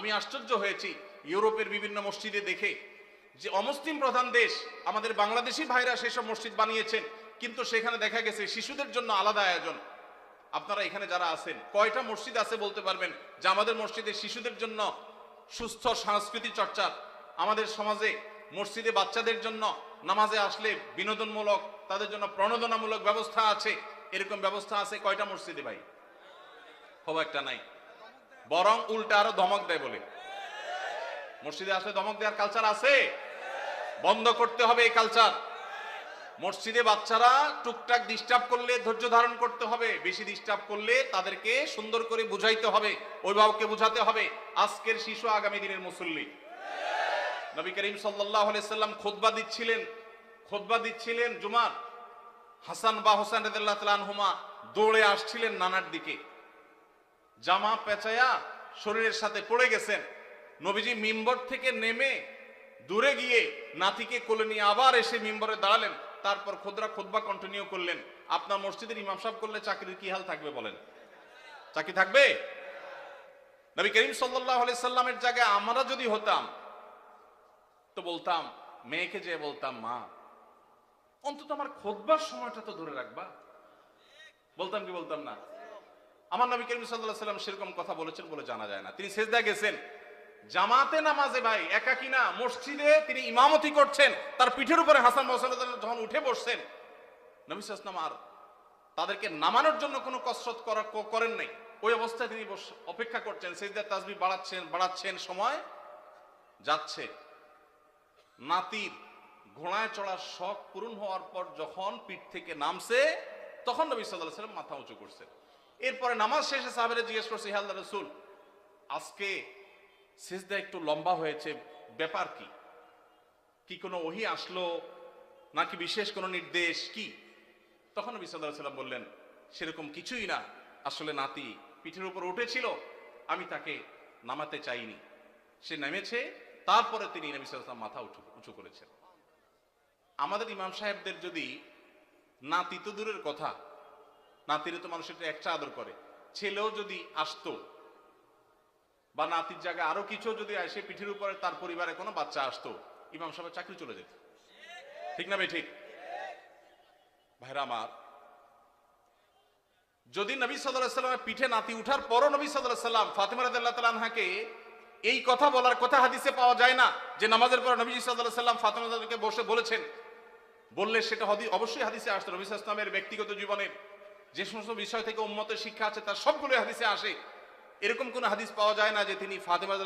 আমি আশ্চর্য হয়েছি ইউরোপের বিভিন্ন মসজিদে দেখে যে অমুসলিম প্রধান দেশ আমাদের বাংলাদেশি ভাইরা সেসব মসজিদ বানিয়েছেন, কিন্তু সেখানে দেখা গেছে শিশুদের জন্য আলাদা আয়োজন। আপনারা এখানে যারা আছেন, কয়টা মসজিদ আছে বলতে পারবেন যে আমাদের মসজিদে শিশুদের জন্য সুস্থ সংস্কৃতি চর্চা, আমাদের সমাজে মসজিদে বাচ্চাদের জন্য নামাজে আসলে বিনোদনমূলক, তাদের জন্য প্রণোদনামূলক ব্যবস্থা আছে? এরকম ব্যবস্থা আছে কয়টা মসজিদে ভাই? খুব একটা নাই। বরং উল্টা আরও ধমক দেয় বলে। মসজিদে আসলে ধমক দেওয়ার কালচার আছে? বন্ধ করতে হবে এই কালচার মসজিদে বাচ্চারা টুকটাক ডিস্টার্ব করলে ধৈর্য ধারণ করতে হবে। বেশি ডিস্টার্ব করলে তাদেরকে সুন্দর করে বুঝাইতে হবে, অভিভাবককে বুঝাতে হবে, আজকের শিশু আগামী দিনের মুসল্লি। নবী করিম সাল্লাম খোদবা দিচ্ছিলেন খোদবা দিচ্ছিলেন জুমার। হাসান বা হোসেন রেদুল্লাহ তালানহুমা দৌড়ে আসছিলেন নানার দিকে। জামা পেঁচায়া শরীরের সাথে পড়ে গেছেন। নবীজি মিম্বর থেকে নেমে দূরে গিয়ে নাতিকে কোলে নিয়ে আবার এসে মিম্বরে দাঁড়ালেন। তারপর খুদরা খুদবা কন্টিনিউ করলেন। আপনার মসজিদের ইমাম সাহেব করলে চাকরির কি হাল থাকবে বলেন? চাকরি থাকবে? নবী করিম সাল্লাহ সাল্লামের জায়গায় আমরা যদি হতাম, তো বলতাম, মেয়েকে যে বলতাম, মা, অন্তত আমার খোদবার সময়টা তো ধরে রাখবা। বলতাম কি বলতাম না? আমার নবী করিম সাল্লাহ সাল্লাম সেরকম কথা বলেছেন বলে জানা যায় না। তিনি সেজদা গেছেন। জামাতে নামাজে ভাই একাকি না, মসজিদে তিনি ইমামতি করছেন, তার পিঠের উপরে হাসান মোহাম্মদ যখন উঠে বসছেন, নবী সাল্লাম আর তাদেরকে নামানোর জন্য কোনো কসরত করা করেন নাই। ওই অবস্থায় তিনি অপেক্ষা করছেন, সেজদার তাসবি বাড়াচ্ছেন বাড়াচ্ছেন, সময় যাচ্ছে। নাতির ঘোড়ায় চড়ার শখ পূরণ হওয়ার পর যখন পিঠ থেকে নামছে, তখন নবী সাল্লাহ সাল্লাম মাথা উঁচু করছেন। এরপরে নামাজ শেষে সাহাবেরা জিজ্ঞেস করছে, হে আল্লাহ রসুল, আজকে সিজদা একটু লম্বা হয়েছে, ব্যাপার কি? কি কোনো ওহি আসলো? নাকি বিশেষ কোনো নির্দেশ? কি? তখন নবী সাল্লাম বললেন, সেরকম কিছুই না। আসলে নাতি পিঠের উপর উঠেছিল, আমি তাকে নামাতে চাইনি। সে নেমেছে, তারপরে তিনি নবী ওয়াসাল্লাম মাথা উঁচু উঁচু করেছেন। আমাদের ইমাম সাহেবদের যদি নাতি তো দূরের কথা নাতিরে তো মানুষ একটু একটা আদর করে। ছেলেও যদি আসতো বা নাতির জায়গায় আরও কিছু যদি আসে, পিঠের উপরে তার পরিবারে কোনো বাচ্চা আসতো, ইমাম সাহেবের চাকরি চলে যেত। ঠিক না ভাই, ঠিক? ভাইরা আমার, যদি নবী সাল্লাহ সাল্লামের পিঠে নাতি উঠার পরও নবী সাল্লাহ সাল্লাম ফাতেমা রাদিয়াল্লাহু তাআলা আনহাকে এই কথা বলার কথা হাদিসে পাওয়া যায় না যে নামাজের পর নবী সাল্লাহ সাল্লাম রাদিয়াল্লাহুকে বসে বলেছেন। বললে সেটা হদি অবশ্যই হাদিসে আসতো। নবী ওয়াসাল্লামের ব্যক্তিগত জীবনের যে সমস্ত বিষয় থেকে উম্মতের শিক্ষা আছে, তার সবগুলো হাদিসে আসে। এরকম কোনো হাদিস পাওয়া যায় না যে তিনি ফাতেমা